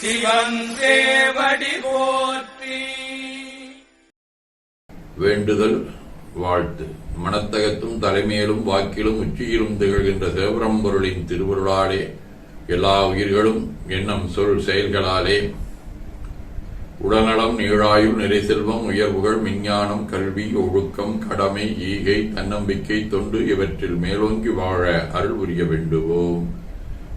சிவன் போற்றி. வேண்டுதல் வாழ்த்து. மனத்தகத்தும் தலைமையிலும் வாக்கிலும் உச்சியிலும் திகழ்கின்ற சிவபரம்பொருளின் திருவருளாலே எல்லா உயிர்களும் எண்ணம் சொல் செயல்களாலே. உடல்நலம் நீழாயுள் நிறை செல்வம் உயர்வுகள் விஞ்ஞானம் கல்வி ஒழுக்கம் கடமை ஈகை தன்னம்பிக்கை தொண்டு இவற்றில் மேலோங்கி வாழ அருள் புரிய வேண்டுவோம்.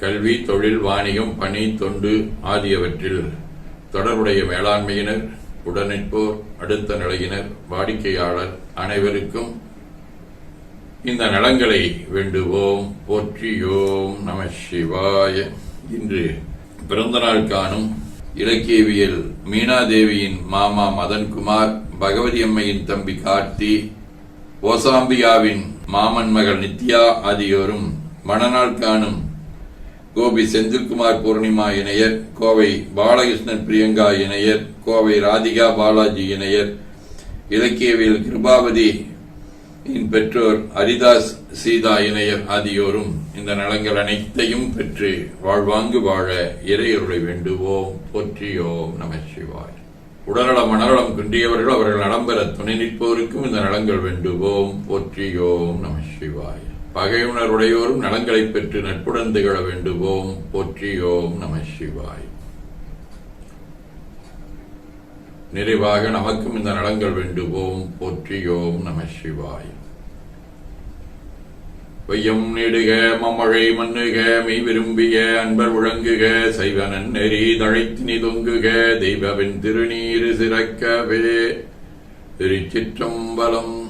கல்வி தொழில் வாணிகம் பணி தொண்டு ஆகியவற்றில் தொடர்புடைய மேலாண்மையினர் உடனிற்போர் அடுத்த நிலையினர் வாடிக்கையாளர் அனைவருக்கும் இந்த நலங்களை வேண்டுவோம் போற்றியோம் நம சிவாய. இன்று பிறந்தநாள் காணும் இலக்கியவியல் மீனாதேவியின் மாமா மதன்குமார் பகவதி அம்மையின் தம்பி கார்த்தி ஓசாம்பியாவின் மாமன் மகள் நித்யா ஆகியோரும் மணநாள் காணும் கோபி செந்தில்குமார் பூர்ணிமா இணையர் கோவை பாலகிருஷ்ணன் பிரியங்கா இணையர் கோவை ராதிகா பாலாஜி இணையர் இலக்கியவியல் கிருபாவதி பெற்றோர் ஹரிதாஸ் சீதா இணையர் ஆகியோரும் இந்த நலங்கள் அனைத்தையும் பெற்று வாழ்வாங்கு வாழ இறையருளை வேண்டுவோம். போற்றியோம் நம சிவாய். உடல்நலம் மனநலம் குன்றியவர்கள் அவர்கள் நலம் பெற துணை நிற்போருக்கும் இந்த நலங்கள் வேண்டுவோம். போற்றியோம் நம சிவாய். பகையுணருடையோரும் நலங்களை பெற்று நட்புடன் திகழ வேண்டுவோம். போற்றியோம் நம சிவாய். நிறைவாக நமக்கும் இந்த நலங்கள் வேண்டுவோம். போற்றியோம் நம சிவாய். வையம் நெடுக மமழை மண்ணுக மெய் விரும்பிய அன்பர் முழங்குக சைவனன் நெறி தழைத்தினி தொங்குக தெய்வவின் திருநீரு சிறக்கவே. திருச்சிற்றம்பலம்